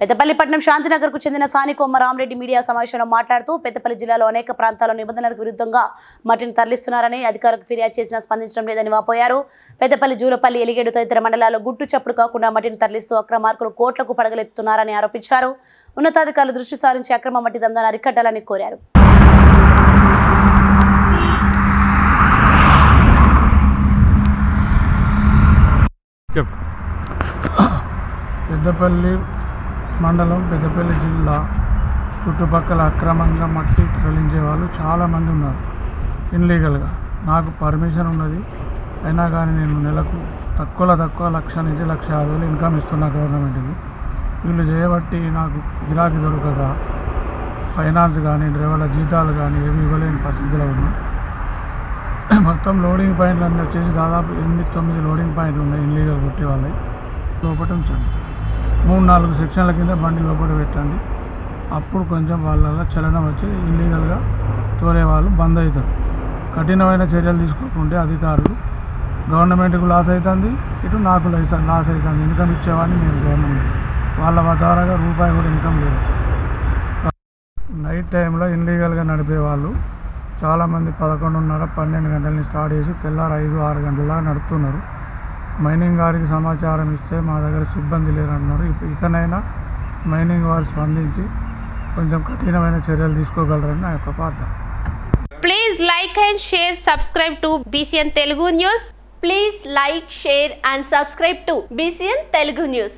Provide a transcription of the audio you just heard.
పెద్దపల్లి పట్టణం శాంతినగర్కు చెందిన సాని కొమ్మ రామరెడ్డి మీడియా సమావేశంలో మాట్లాడుతూ పెద్దపల్లి జిల్లాలో అనేక ప్రాంతాల్లో నిబంధనలకు విరుద్ధంగా మట్టిని తరలిస్తున్నారని అధికారులకు ఫిర్యాదు చేసినా స్పందించడం లేదని వాపోయారు. పెద్దపల్లి జూలపల్లి ఎలిగేడు తదితర మండలాల్లో గుట్టు చప్పుడు కాకుండా మట్టిని తరలిస్తూ అక్రమార్కులు కోట్లకు పడగలెత్తున్నారని ఆరోపించారు. ఉన్నతాధికారులు దృష్టి సారించి అక్రమ మట్టి దందాన్ని అరికట్టాలని కోరారు. పెద్దపల్లి మండలం పెద్దపల్లి జిల్లా చుట్టుపక్కల అక్రమంగా మట్టి తరలించే వాళ్ళు చాలామంది ఉన్నారు. ఇన్లీగల్గా నాకు పర్మిషన్ ఉన్నది. అయినా కానీ నేను నెలకు తక్కువలో తక్కువ లక్ష నుంచి లక్ష యాభై వేలు ఇన్కమ్ ఇస్తున్నా గవర్నమెంట్కి. వీళ్ళు చేయబట్టి నాకు గిరాకీ దొరకక ఫైనాన్స్ కానీ డ్రైవర్ల జీతాలు కానీ ఏమి ఇవ్వలేని పరిస్థితిలో ఉన్నా. మొత్తం లోడింగ్ పాయింట్లు అన్నీ వచ్చేసి దాదాపు ఎనిమిది తొమ్మిది లోడింగ్ పాయింట్లు ఉన్నాయి ఇన్లీగల్ కొట్టే వాళ్ళవి లోపల ఉంచండి. మూడు నాలుగు సెక్షన్ల కింద బండి లోపల పెట్టండి. అప్పుడు కొంచెం వాళ్ళ చలనం వచ్చి ఇల్లీగల్గా తోలే వాళ్ళు బంద్ అవుతారు. కఠినమైన చర్యలు తీసుకోకుంటే అధికారులు గవర్నమెంట్కు లాస్ అవుతుంది ఇటు నాకు లైసెన్స్ లాస్ అవుతుంది. ఇన్కమ్ ఇచ్చేవాడిని నేను గవర్నమెంట్. వాళ్ళ ద్వారాగా రూపాయి కూడా ఇన్కమ్ లేదు. నైట్ టైంలో ఇన్లీగల్గా నడిపే వాళ్ళు చాలామంది పదకొండున్నర పన్నెండు గంటలని స్టార్ట్ చేసి తెల్లారు ఐదు ఆరు గంటల దాకా నడుపుతున్నారు. మైనింగ్ వారికి సమాచారం ఇస్తే మా దగ్గర సిబ్బంది లేరన్నారు. ఇప్పుడు ఇతనైనా మైనింగ్ వారు స్పందించి కొంచెం కఠినమైన చర్యలు తీసుకోగలరని నా యొక్క పాత్ర please like and share subscribe to BCN Telugu news please like share and subscribe to BCN Telugu news